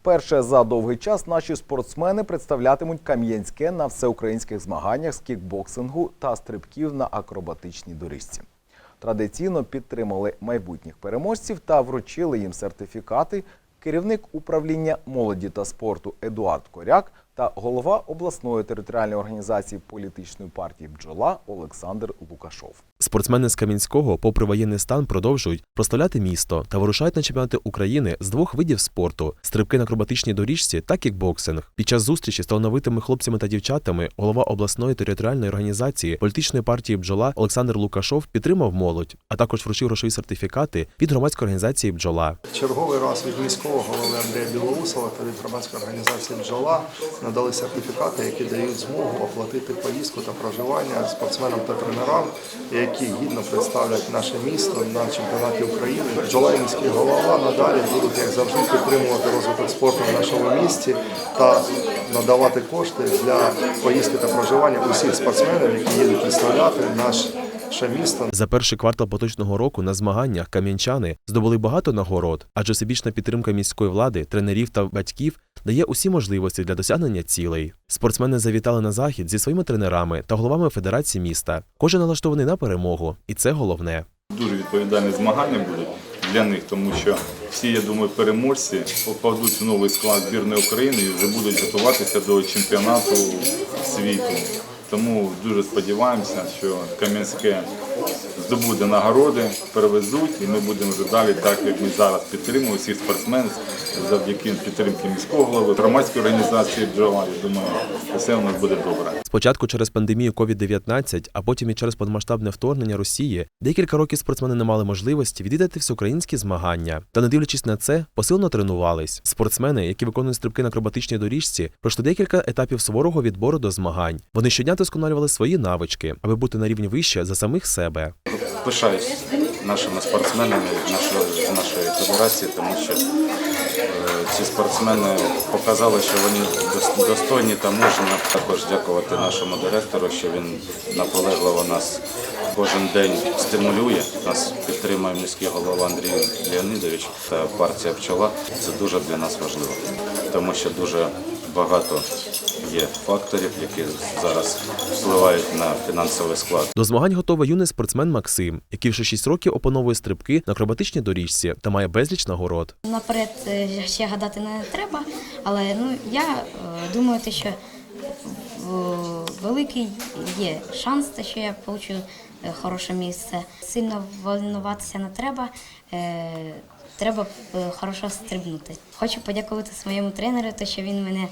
Вперше за довгий час наші спортсмени представлятимуть Кам'янське на всеукраїнських змаганнях з кікбоксингу та стрибків на акробатичній доріжці. Традиційно підтримали майбутніх переможців та вручили їм сертифікати керівник управління молоді та спорту Едуард Коряк та голова обласної територіальної організації політичної партії Бджола Олександр Лукашов. Спортсмени з Кам'янського, попри воєнний стан, продовжують прославляти місто та вирушають на чемпіонати України з двох видів спорту: стрибки на акробатичній доріжці та кікбоксинг. Під час зустрічі з талановитими хлопцями та дівчатами голова обласної територіальної організації політичної партії Бджола Олександр Лукашов підтримав молодь, а також вручив грошові сертифікати від громадської організації Бджола. Черговий раз від міського голови Андрія Білоусова та від громадської організації «Бджола» надали сертифікати, які дають змогу оплатити поїздку та проживання спортсменам та тренерам, які гідно представлять наше місто на чемпіонаті України. Бджола міський голова надалі будуть, як завжди, підтримувати розвиток спорту в нашому місті та надавати кошти для поїздки та проживання усіх спортсменів, які їдуть представляти наше місто За перший квартал поточного року на змаганнях кам'янчани здобули багато нагород, адже всебічна підтримка міської влади, тренерів та батьків дає усі можливості для досягнення цілей. Спортсмени завітали на захід зі своїми тренерами та головами федерації міста. Кожен налаштований на перемогу, і це головне. Дуже відповідальні змагання будуть для них, тому що всі, я думаю, переможці попадуть в новий склад збірної України і вже будуть готуватися до чемпіонату світу. Тому дуже сподіваємося, що Кам'янське здобуде нагороди, перевезуть, і ми будемо вже далі, так як ми зараз підтримуємо всіх спортсменів завдяки підтримки міського голови, громадської організації «Бджола». Я думаю, все у нас буде добре. Спочатку через пандемію COVID-19, а потім і через повномасштабне вторгнення Росії, декілька років спортсмени не мали можливості відвідати всеукраїнські змагання. Та не дивлячись на це, посилено тренувались. Спортсмени, які виконують стрибки на акробатичній доріжці, пройшли декілька етапів суворого відбору до змагань. Вони щодня досконалювали свої навички, аби бути на рівні вище за самих себе. пишаюсь нашими спортсменами нашої, нашої федерації, тому що е, ці спортсмени показали, що вони дос- достойні та мужні. Також дякувати нашому директору, що він наполегливо нас кожен день стимулює. Нас підтримує міський голова Андрій Леонідович та партія пчола. Це дуже для нас важливо, тому що дуже багато є факторів, які зараз впливають на фінансовий склад. До змагань готовий юний спортсмен Максим, який вже 6 років опановує стрибки на акробатичній доріжці та має безліч нагород. Наперед е, ще гадати не треба, але ну я е, думаю, що великий є шанс, що я получу е, хороше місце. Сильно волнуватися не треба. е, Треба е, хорошо стрибнути. Хочу подякувати своєму тренеру, те, що він мене е,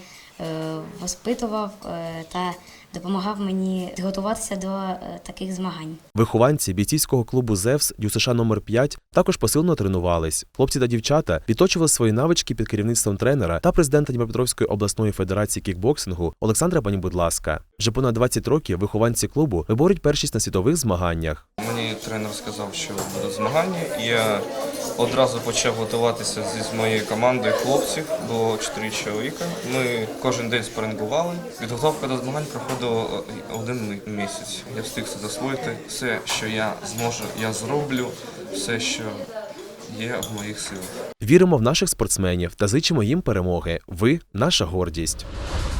воспитував е, та допомагав мені готуватися до е, таких змагань. Вихованці бійцівського клубу ЗЕВС ДЮСШ номер 5 також посилено тренувались. Хлопці та дівчата відточували свої навички під керівництвом тренера та президента Дніпропетровської обласної федерації кікбоксингу Олександра Пані Будласка. Вже понад 20 років вихованці клубу виборють першість на світових змаганнях. Мені тренер сказав, що будуть змагання, і я одразу почав готуватися зі моєю командою хлопців, було чотири чоловіка. Ми кожен день спарингували. Підготовка до змагань проходила е, один місяць. Я встиг все засвоїти. Все, що я зможу, я зроблю, все, що є в моїх силах. Віримо в наших спортсменів та зичимо їм перемоги. Ви наша гордість.